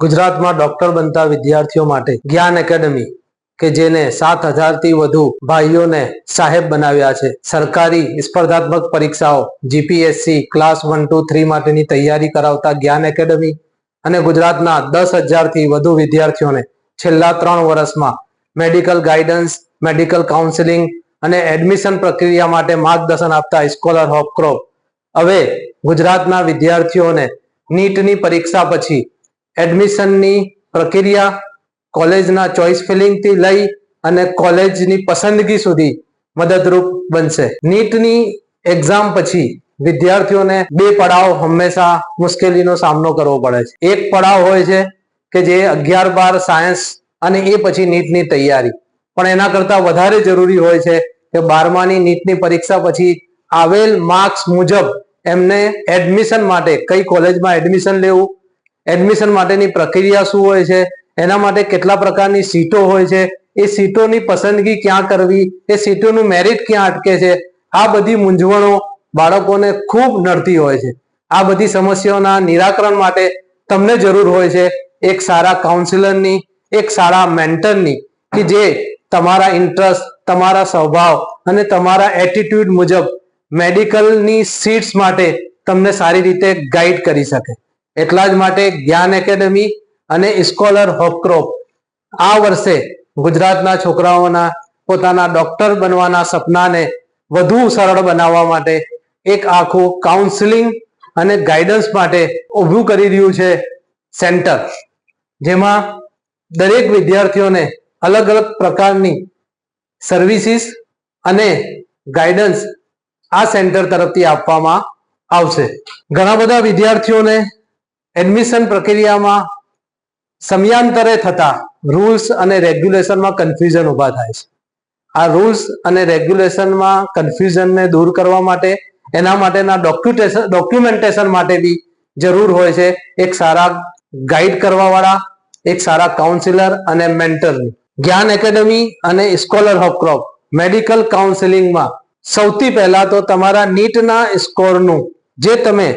ગુજરાતમાં ડોક્ટર બનતા વિદ્યાર્થીઓ માટે જ્ઞાન એકેડમી કે જેને સાત હજારથી વધુ ભાઈઓને સાહેબ બનાવ્યા છે. સરકારી સ્પર્ધાત્મક પરીક્ષાઓ GPSC class one two three માટેની તૈયારી કરાવતા જ્ઞાન એકેડમી અને ગુજરાતના દસ હજારથી વધુ વિદ્યાર્થીઓને છેલ્લા ત્રણ વર્ષમાં મેડિકલ ગાઈડન્સ મેડિકલ કાઉન્સિલિંગ અને એડમિશન પ્રક્રિયા માટે માર્ગદર્શન આપતા સ્કોલર ક્રોપ હવે ગુજરાતના વિદ્યાર્થીઓને નીટની પરીક્ષા પછી એડમિશનની પ્રક્રિયા કોલેજના ચોઇસ ફિલિંગથી લઈ અને કોલેજની પસંદગી સુધી મદદરૂપ બનશે. નીટની એક્ઝામ પછી વિદ્યાર્થીઓને બે પડાવ હંમેશા મુશ્કેલીનો સામનો કરવો પડે છે. એક પડાવ હોય છે કે જે અગિયાર બાર સાયન્સ અને એ પછી નીટની તૈયારી. પણ એના કરતા વધારે જરૂરી હોય છે કે બારમાની નીટની પરીક્ષા પછી આવેલ માર્ક્સ મુજબ એમને એડમિશન માટે કઈ કોલેજમાં એડમિશન લેવું એડમિશન માટેની પ્રક્રિયા શું હોય છે? એના માટે કેટલા પ્રકારની સીટો હોય છે? એ સીટોની પસંદગી ક્યાં કરવી? એ સીટોનું મેરિટ ક્યાં અટકે છે? આ બધી મૂંઝવણો બાળકોને ખૂબ નડતી હોય છે. આ બધી સમસ્યાઓના નિરાકરણ માટે તમને જરૂર હોય છે એક સારા કાઉન્સિલરની એક સારા મેન્ટરની કે જે તમારા ઇન્ટરેસ્ટ તમારા સ્વભાવ અને તમારા એટીટ્યુડ મુજબ મેડિકલની સીટ્સ માટે તમને સારી રીતે ગાઈડ કરી શકે. એટલા જ માટે જ્ઞાન એકેડમી અને સ્કોલર હોપક્રોપ આ વર્ષે ગુજરાતના છોકરાઓના પોતાના ડોક્ટર બનવાના સપનાને વધુ સરળ બનાવવા માટે એક આખું કાઉન્સિલિંગ અને ગાઈડન્સ માટે ઊભું કરી રહ્યું છે સેન્ટર જેમાં દરેક વિદ્યાર્થીઓને અલગ અલગ પ્રકારની સર્વિસીસ અને ગાઈડન્સ આ સેન્ટર તરફથી આપવામાં આવશે. ઘણા બધા વિદ્યાર્થીઓને એડમિશન પ્રક્રિયામાં સમયાંતરે થતા રૂલ્સ અને રેગ્યુલેશનમાં કન્ફ્યુઝન ઊભા થાય છે. આ રૂલ્સ અને રેગ્યુલેશનમાં કન્ફ્યુઝનને દૂર કરવા માટે, એના માટેના ડોક્યુટેશન ડોક્યુમેન્ટેશન માટે બી જરૂર હોય છે એક સારા ગાઈડ કરવાવાળા, એક સારા કાઉન્સિલર અને મેન્ટરની જ્ઞાન એકેડમી અને સ્કોલર ઓફ ક્રોપ મેડિકલ કાઉન્સિલિંગમાં સૌથી પહેલા તો તમારા નીટના સ્કોરનું જે તમે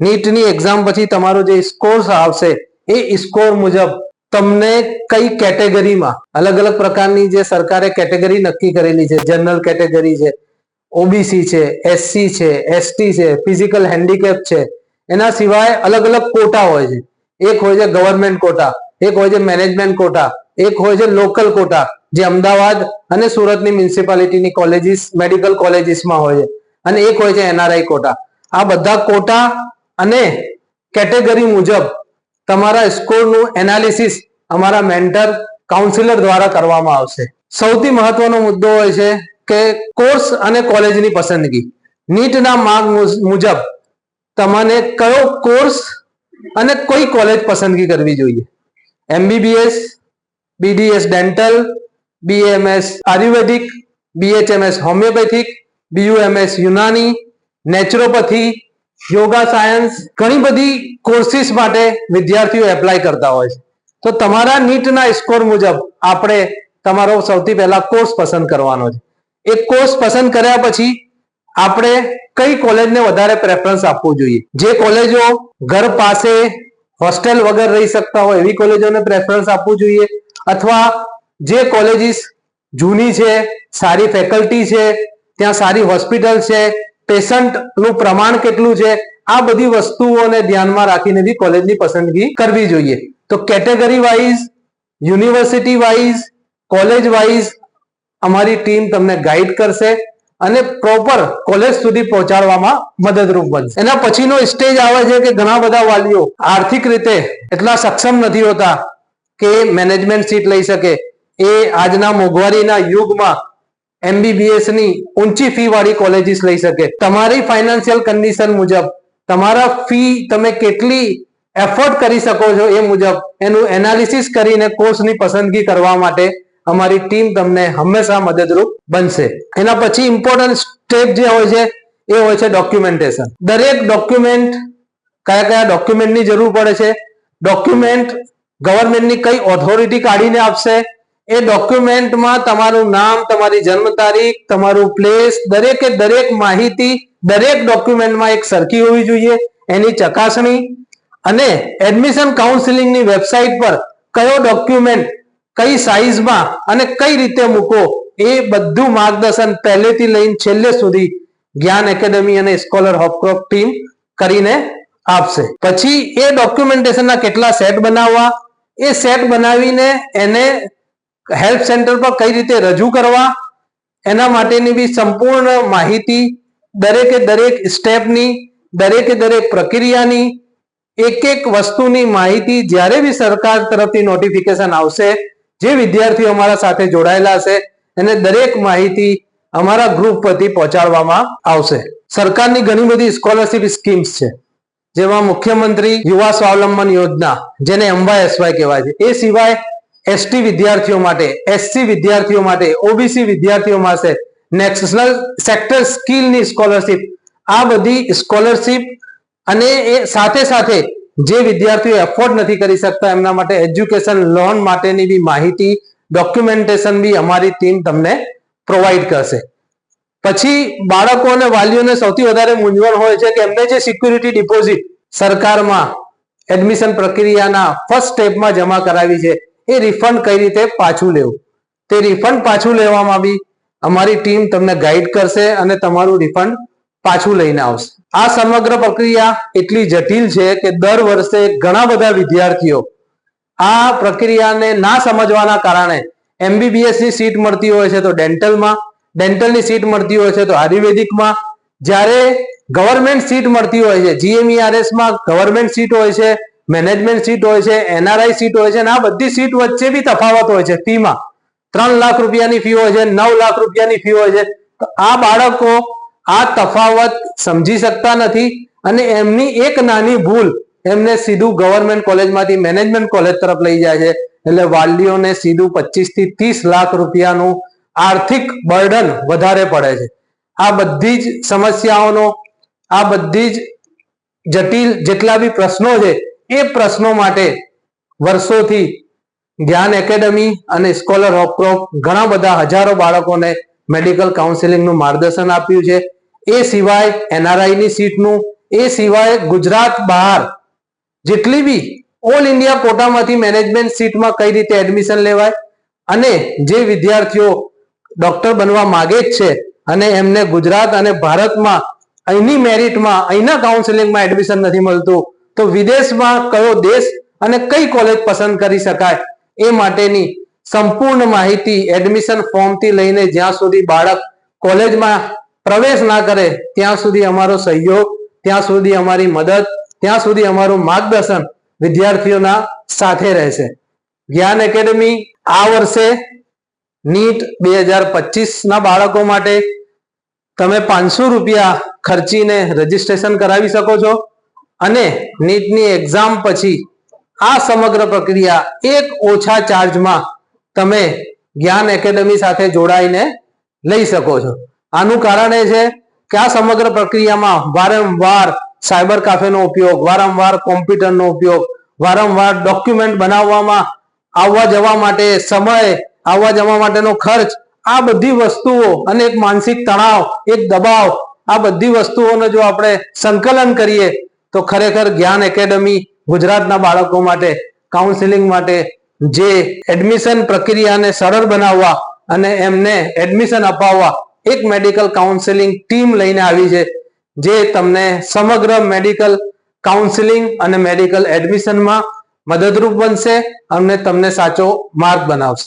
નીટની એક્ઝામ પછી તમારો જે સ્કોર આવશે, એ સ્કોર મુજબ તમને કઈ કેટેગરીમાં અલગ અલગ પ્રકારની જે સરકારે કેટેગરી નક્કી કરેલી છે. જનરલ કેટેગરી છે ઓબીસી છે એસસી છે એસટી છે ફિઝિકલ હેન્ડીકેપ છે. એના સિવાય અલગ અલગ કોટા હોય છે. એક હોય છે ગવર્મેન્ટ કોટા એક હોય છે મેનેજમેન્ટ કોટા એક હોય છે લોકલ કોટા જે અમદાવાદ અને સુરતની મ્યુનિસિપાલિટીની કોલેજીસ મેડિકલ કોલેજીસમાં હોય છે. અને એક હોય છે એનઆરઆઈ કોટા આ બધા કોટા અને કેટેગરી મુજબ તમારા સ્કોરનું એનાલિસિસ અમારા મેન્ટર કાઉન્સિલર દ્વારા કરવામાં આવશે. સૌથી મહત્વનો મુદ્દો હોય છે કે કોર્સ અને કોલેજની પસંદગી. નીટના માર્ગ મુજબ તમને કયો કોર્સ અને કોઈ કોલેજ પસંદગી કરવી જોઈએ? MBBS, BDS dental, BMS Ayurvedic, BHMS homeopathic, BUMS Unani, naturopathy yoga science ઘણી બધી કોર્સિસ માટે વિદ્યાર્થીઓ એપ્લાય કરતા હોય છે. તો તમારા નીટના સ્કોર મુજબ આપણે તમારો સૌથી પહેલા કોર્સ પસંદ કરવાનો છે. એ કોર્સ પસંદ કર્યા પછી આપણે કઈ કોલેજને વધારે પ્રેફરન્સ આપવું જોઈએ? જે કોલેજો ઘર પાસે હોસ્ટેલ વગર રહી શકતા હોય એવી કોલેજોને પ્રેફરન્સ આપવું જોઈએ? અથવા જે કોલેજીસ જૂની છે, સારી ફેકલ્ટી છે, ત્યાં સારી હોસ્પિટલ છે પેશન્ટનું પ્રમાણ કેટલું છે? આ બધી વસ્તુઓને ધ્યાનમાં રાખીને બી કોલેજની પસંદગી કરવી જોઈએ. તો category wise, university wise, college wise અમારી ટીમ તમને ગાઈડ કરશે અને પ્રોપર કોલેજ સુધી પહોંચાડવામાં મદદરૂપ બનશે. એના પછીનો સ્ટેજ આવે છે કે ઘણા બધા વાલીઓ આર્થિક રીતે એટલા સક્ષમ નથી હોતા કે મેનેજમેન્ટ સીટ લઈ શકે. એ આજના મોંઘવારીના યુગમાં એમબીબીએસની ઊંચી ફી વાળી કોલેજીસ લઈ શકે. તમારી ફાઇનાન્શિયલ કન્ડિશન મુજબ, તમારા ફી તમે કેટલી એફોર્ડ કરી શકો છો એ મુજબ, એનું એનાલિસિસ કરીને કોર્સની પસંદગી કરવા માટે અમારી ટીમ તમને હંમેશા મદદરૂપ બનશે. એના પછી ઇમ્પોર્ટન્ટ સ્ટેપ જે હોય છે, એ હોય છે ડોક્યુમેન્ટેશન દરેક ડોક્યુમેન્ટ કયા કયા ડોક્યુમેન્ટની જરૂર પડે છે? ડોક્યુમેન્ટ ગવર્મેન્ટની કઈ ઓથોરિટી કાઢીને આપશે? એ ડોક્યુમેન્ટમાં તમારું નામ, તમારી જન્મ તારીખ તમારું પ્લેસ દરેકે દરેક માહિતી, દરેક ડોક્યુમેન્ટમાં એક સરખી હોવી જોઈએ. એની ચકાસણી અને એડમિશન કાઉન્સિલિંગની વેબસાઇટ પર કયો ડોક્યુમેન્ટ કઈ સાઇઝમાં અને કઈ રીતે મૂકો એ બધું માર્ગદર્શન પહેલેથી લઈને છેલ્લે સુધી જ્ઞાન એકેડમી અને સ્કોલર હોપક્રોપ ટીમ કરીને આપશે. પછી એ ડોક્યુમેન્ટેશનના કેટલા સેટ બનાવવા? એ સેટ બનાવીને એને હેલ્પ સેન્ટર પર કઈ રીતે રજૂ કરવા, એના માટેની બી સંપૂર્ણ માહિતી દરેકે દરેક સ્ટેપની, દરેકે દરેક પ્રક્રિયાની એક એક વસ્તુની માહિતી જ્યારે બી સરકાર તરફથી નોટિફિકેશન આવશે, જે વિદ્યાર્થીઓ અમારા સાથે જોડાયેલા હશે, એને દરેક માહિતી અમારા ગ્રુપ પરથી પહોંચાડવામાં આવશે. સરકારની ઘણી બધી સ્કોલરશિપ સ્કીમ્સ છે, જેમાં મુખ્યમંત્રી યુવા સ્વાવલંબન યોજના, જેને અંબા એસવાય કહેવાય છે. એ સિવાય એસટી વિદ્યાર્થીઓ માટે એસસી વિદ્યાર્થીઓ માટે ઓબીસી વિદ્યાર્થીઓ માટે નેશનલ સેક્ટર સ્કિલની સ્કોલરશિપ આ બધી સ્કોલરશિપ અને એ સાથે સાથે જે વિદ્યાર્થીઓ એફોર્ડ નથી કરી શકતા એમના માટે એજ્યુકેશન લોન માટેની બી માહિતી ડોક્યુમેન્ટેશન બી અમારી ટીમ તમને પ્રોવાઈડ કરશે. પછી બાળકો અને વાલીઓને સૌથી વધારે મૂંઝવણ હોય છે કે એમને જે સિક્યુરિટી ડિપોઝિટ સરકારમાં એડમિશન પ્રક્રિયાના ફર્સ્ટ સ્ટેપમાં જમા કરાવી છે એ રિફંડ કઈ રીતે પાછું લેવું? તે રિફંડ પાછું લેવામાં બી અમારી ટીમ તમને ગાઈડ કરશે અને તમારું રિફંડ પાછું લઈને આવશે. આ સમગ્ર પ્રક્રિયા એટલી જટિલ છે કે દર વર્ષે ઘણા બધા વિદ્યાર્થીઓ આ પ્રક્રિયાને ના સમજવાના કારણે એમબીબીએસની સીટ મળતી હોય છે તો ડેન્ટલમાં ડેન્ટલની સીટ મળતી હોય છે તો આયુર્વેદિકમાં. જ્યારે ગવર્મેન્ટ સીટ મળતી હોય છે જીએમઈઆરએસમાં ગવર્મેન્ટ સીટ હોય છે મેનેજમેન્ટ સીટ હોય છે એનઆરઆઈ સીટ હોય છે, અને આ બધી સીટ વચ્ચે બી તફાવત હોય છે ફીમાં ત્રણ લાખ રૂપિયાની ફી હોય છે, નવ લાખ રૂપિયાની ફી હોય છે. તો આ બાળકો આ તફાવત સમજી શકતા નથી, અને એમની એક નાની ભૂલ એમને સીધું ગવર્મેન્ટ કોલેજમાંથી મેનેજમેન્ટ કોલેજ તરફ લઈ જાય છે. એટલે વાલીઓને સીધું પચીસથી ત્રીસ લાખ રૂપિયાનું આર્થિક બર્ડન વધારે પડે છે. આ બધી જ સમસ્યાઓનો, આ બધી જ જટિલ જેટલા બી પ્રશ્નો છે એ પ્રશ્નો માટે વર્ષોથી જ્ઞાન એકેડમી અને સ્કોલર ઓફ ક્રોપ ઘણા બધા હજારો બાળકોને મેડિકલ કાઉન્સેલિંગનું માર્ગદર્શન આપ્યું છે. એ સિવાય એનઆરઆઈની સીટનું, એ સિવાય ગુજરાત બહાર જેટલી બી ઓલ ઇન્ડિયા કોટામાંથી મેનેજમેન્ટ સીટમાં કઈ રીતે એડમિશન લેવાય અને જે વિદ્યાર્થીઓ ડોક્ટર બનવા માગે જ છે અને એમને ગુજરાત અને ભારતમાં અહીંની મેરિટમાં અહીંના કાઉન્સેલિંગમાં એડમિશન નથી મળતું તો વિદેશમાં કયો દેશ અને કઈ કોલેજ પસંદ કરી શકાય એ માટેની સંપૂર્ણ માહિતી એડમિશન ફોર્મથી લઈને જ્યાં સુધી બાળક કોલેજમાં પ્રવેશ ના કરે ત્યાં સુધી અમારો સહયોગ, ત્યાં સુધી અમારી મદદ, ત્યાં સુધી અમારું માર્ગદર્શન વિદ્યાર્થીઓના સાથે રહેશે. જ્ઞાન એકેડમી આ વર્ષે નીટ બે હજાર પચીસ ના બાળકો માટે તમે પાંચસો રૂપિયા ખર્ચીને રજીસ્ટ્રેશન કરાવી શકો છો. અને નીટની એક્ઝામ પછી આ સમગ્ર પ્રક્રિયા એક ઓછા ચાર્જમાં તમે જ્ઞાન એકેડમી સાથે જોડાઈને લઈ શકો છો. આનું કારણ એ છે કે આ સમગ્ર પ્રક્રિયામાં વારંવાર સાયબર કાફેનો ઉપયોગ, વારંવાર કોમ્પ્યુટરનો ઉપયોગ, વારંવાર ડોક્યુમેન્ટ બનાવવામાં આવવા જવા માટે સમય, આવવા જવા માટેનો ખર્ચ, આ બધી વસ્તુઓ અને એક માનસિક તણાવ, એક દબાવ, આ બધી વસ્તુઓનો જો આપણે સંકલન કરીએ તો ખરેખર જ્ઞાન એકેડમી ગુજરાતના બાળકો માટે કાઉન્સિલિંગ માટે જે એડમિશન પ્રક્રિયાને સરળ બનાવવા અને એમને એડમિશન અપાવવા એક મેડિકલ કાઉન્સિલિંગ ટીમ લઈને આવી છે, જે તમને સમગ્ર મેડિકલ કાઉન્સિલિંગ અને મેડિકલ એડમિશનમાં મદદરૂપ બનશે અને તમને સાચો માર્ગ બનાવશે.